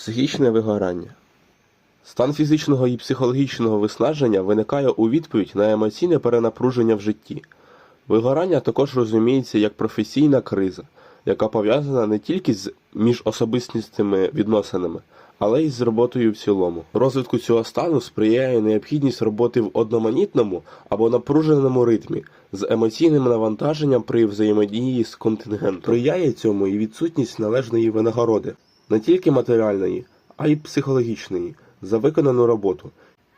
Психічне вигорання. Стан фізичного і психологічного виснаження виникає у відповідь на емоційне перенапруження в житті. Вигорання також розуміється як професійна криза, яка пов'язана не тільки з міжособистісними відносинами, але й з роботою в цілому. Розвитку цього стану сприяє необхідність роботи в одноманітному або напруженому ритмі з емоційним навантаженням при взаємодії з контингентом. Сприяє цьому і відсутність належної винагороди, не тільки матеріальної, а й психологічної, за виконану роботу,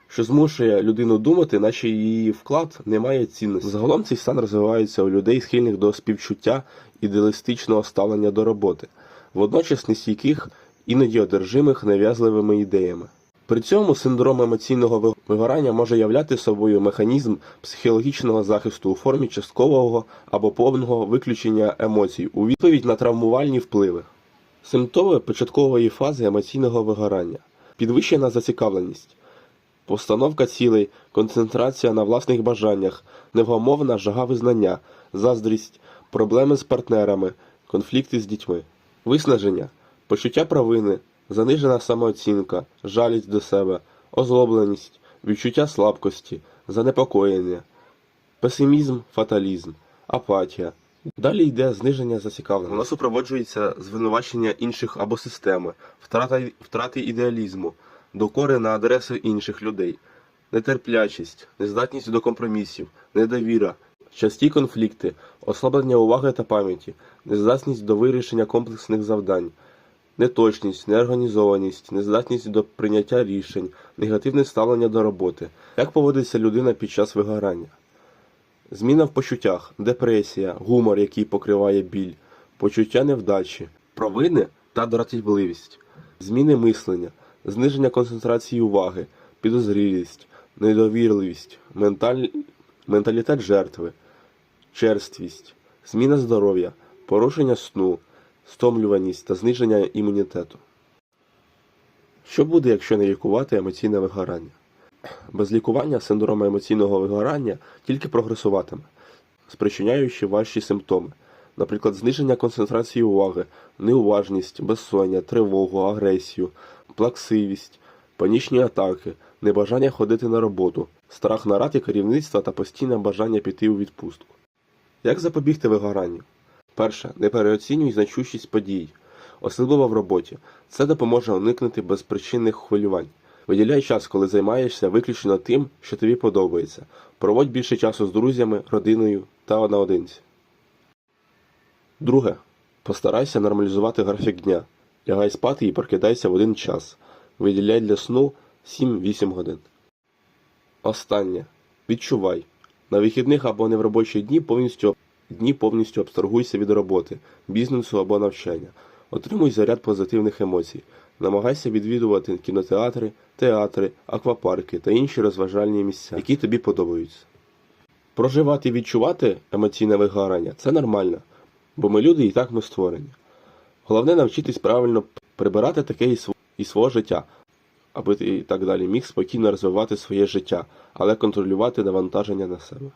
що змушує людину думати, наче її вклад не має цінності. Загалом цей стан розвивається у людей, схильних до співчуття ідеалістичного ставлення до роботи, водночас нестійких, іноді одержимих нав'язливими ідеями. При цьому синдром емоційного вигорання може являти собою механізм психологічного захисту у формі часткового або повного виключення емоцій у відповідь на травмувальні впливи. Симптоми початкової фази емоційного вигорання, підвищена зацікавленість, постановка цілей, концентрація на власних бажаннях, невгамовна жага визнання, заздрість, проблеми з партнерами, конфлікти з дітьми, виснаження, почуття провини, занижена самооцінка, жалість до себе, озлобленість, відчуття слабкості, занепокоєння, песимізм, фаталізм, апатія. Далі йде зниження зацікавленості. Воно супроводжується звинувачення інших або системи, втрата, втрати ідеалізму, докори на адресу інших людей, нетерплячість, нездатність до компромісів, недовіра, часті конфлікти, ослаблення уваги та пам'яті, нездатність до вирішення комплексних завдань, неточність, неорганізованість, нездатність до прийняття рішень, негативне ставлення до роботи. Як поводиться людина під час вигорання? Зміна в почуттях, депресія, гумор, який покриває біль, почуття невдачі, провини та дратівливість, зміни мислення, зниження концентрації уваги, підозрілість, недовірливість, менталь... менталітет жертви, черствість, зміна здоров'я, порушення сну, стомлюваність та зниження імунітету. Що буде, якщо не лікувати емоційне вигорання? Без лікування синдрому емоційного вигорання тільки прогресуватиме, спричиняючи важчі симптоми, наприклад, зниження концентрації уваги, неуважність, безсоння, тривогу, агресію, плаксивість, панічні атаки, небажання ходити на роботу, страх наради керівництва та постійне бажання піти у відпустку. Як запобігти вигоранню? Перше, не переоцінюй значущість подій, особливо в роботі. Це допоможе уникнути безпричинних хвилювань. Виділяй час, коли займаєшся виключно тим, що тобі подобається. Проводь більше часу з друзями, родиною та наодинці. Друге. Постарайся нормалізувати графік дня. Лягай спати і прокидайся в один час. Виділяй для сну 7-8 годин. Останнє. Відчувай. На вихідних або не в робочі дні повністю дні повністю абстрагуйся від роботи, бізнесу або навчання. Отримуй заряд позитивних емоцій. Намагайся відвідувати кінотеатри, театри, аквапарки та інші розважальні місця, які тобі подобаються. Проживати і відчувати емоційне вигорання це нормально, бо ми люди і так ми створені. Головне навчитись правильно прибирати таке із св- із свого життя, аби ти і так далі міг спокійно розвивати своє життя, але контролювати навантаження на себе.